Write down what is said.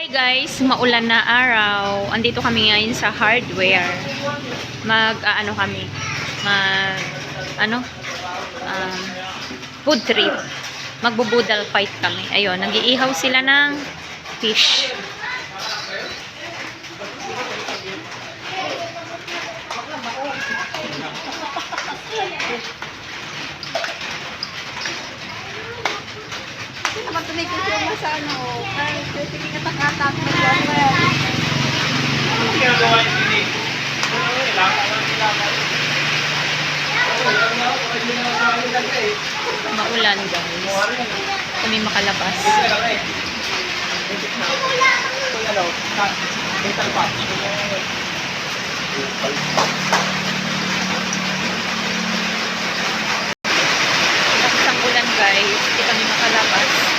Hi guys, maulan na araw. Andito kami ngayon sa hardware. Mag ah, ano kami? Mag ano? Um, food trip. Magbubudal fight kami. Ayun, nag-iihaw sila ng fish. Kasi naman tumigil siya Sige, katak-atak. Ano ginagawa niyo hindi? Kailangan lang sila. Maulan guys. Kami makalabas. Tapos ang ulan guys, hindi kami makalabas.